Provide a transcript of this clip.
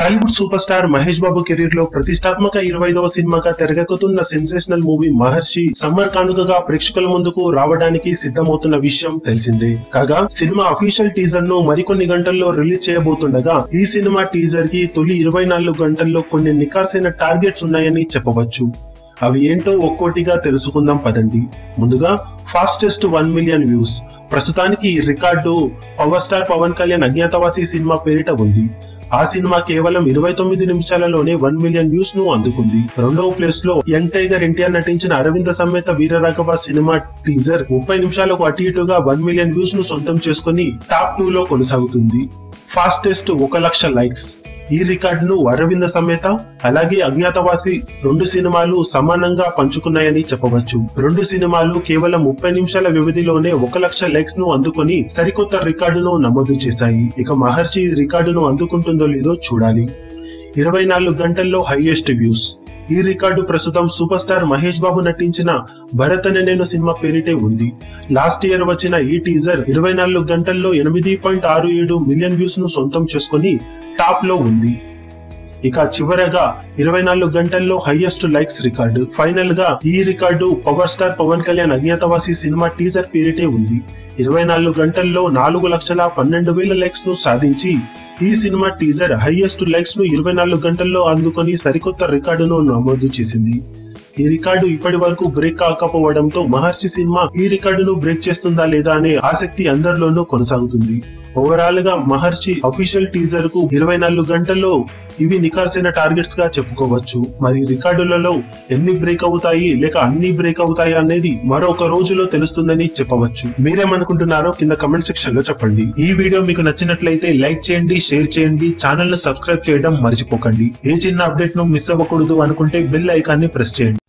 Tollywood super star Mahesh Babu కెరీర్లో ప్రతిష్టాత్మక ఇరవై ఐదవ సినిమాగా తెరకెక్కుతున్న సెన్సేషనల్ మూవీ మహర్షి సమ్మర్ కానుకగా ప్రేక్షకుల ముందుకు రావడానికి సిద్ధమవుతున్న విషయం తెలిసిందే. కాగా సినిమా అఫీషియల్ టీజర్ను మరికొన్ని గంటల్లో రిలీజ్ చేయబోతుండగా ఈ సినిమా టీజర్కి తొలి ఇరవై నాలుగు గంటల్లో కొన్ని నికార్సైన టార్గెట్స్ ఉన్నాయని చెప్పవచ్చు. అవి ఏంటో ఒక్కోటిగా తెలుసుకుందాం పదండి. ముందుగా ఫాస్టెస్ట్ వన్ మిలియన్ వ్యూస్. ప్రస్తుతానికి ఈ record power star Pawan Kalyan Agnyaathavaasi cinema పేరిట ఉంది. ఆ సినిమా కేవలం ఇరవై తొమ్మిది నిమిషాలలోనే వన్ మిలియన్ వ్యూస్ను అందుకుంది. రెండవ ప్లేస్లో యంగ్ టైగర్ ఎన్టీఆర్ నటించిన అరవింద సమేత వీరరాఘవ సినిమా టీజర్ ముప్పై నిమిషాలకు అటు ఇటుగా వన్ మిలియన్ వ్యూస్ను సొంతం చేసుకుని టాప్ టూ లో కొనసాగుతుంది. ఫాస్టెస్ట్ ఒక లక్ష లైక్స్. ఈ రికార్డును అరవింద సమేత అలాగే అజ్ఞాతవాసి రెండు సినిమాలు సమానంగా పంచుకున్నాయని చెప్పవచ్చు. రెండు సినిమాలు కేవలం ముప్పై నిమిషాల వ్యవధిలోనే ఒక లక్ష లైక్స్ను అందుకొని సరికొత్త రికార్డును నమోదు చేశాయి. ఇక మహర్షి రికార్డును అందుకుంటుందో లేదో చూడాలి. ఇరవై నాలుగు గంటల్లో హైయెస్ట్ వ్యూస్. ఈ రికార్డు ప్రస్తుతం సూపర్ స్టార్ మహేష్ బాబు నటించిన భరత్ అనే నేను సినిమా పేరిటే ఉంది. లాస్ట్ ఇయర్ వచ్చిన ఈ టీజర్ ఇరవై నాలుగు గంటల్లో ఎనిమిది పాయింట్ ఆరు ఏడు మిలియన్ వ్యూస్ను సొంతం చేసుకుని టాప్లో ఉంది. ఇక చివరగా ఇరవై నాలుగు గంటల్లో హైయెస్ట్ లైక్స్ రికార్డు. ఫైనల్గా ఈ record power star Pawan Kalyan Agnyaathavaasi cinema teaser పేరిటే ఉంది. ఇరవై నాలుగు గంటల్లో నాలుగు లక్షల పన్నెండు వేల లైక్స్ను సాధించి ఈ సినిమా టీజర్ హైయెస్ట్ లైక్స్ను ఇరవై నాలుగు గంటల్లో అందుకొని సరికొత్త రికార్డును నమోదు చేసింది. ఈ రికార్డు ఇప్పటి వరకు బ్రేక్ కాకపోవడంతో మహర్షి సినిమా ఈ రికార్డును బ్రేక్ చేస్తుందా లేదా అనే ఆసక్తి అందరిలోనూ కొనసాగుతుంది. ఓవరాల్గా మహర్షి అఫీషియల్ టీజర్కు ఇరవై నాలుగు గంటల్లో ఇవి నికార్సైన టార్గెట్స్గా చెప్పుకోవచ్చు. మరి రికార్డులలో ఎన్ని బ్రేక్ అవుతాయి లేక అన్ని బ్రేక్ అవుతాయి అనేది మరొక రోజులో తెలుస్తుందని చెప్పవచ్చు. మీరేమనుకుంటున్నారో కింద కమెంట్ సెక్షన్లో చెప్పండి. ఈ వీడియో మీకు నచ్చినట్లయితే లైక్ చేయండి షేర్ చేయండి ఛానల్ను సబ్స్క్రైబ్ చేయడం మర్చిపోకండి. ఏ చిన్న అప్డేట్ను మిస్ అవ్వకూడదు అనుకుంటే బెల్ ఐకాన్ని ప్రెస్ చేయండి.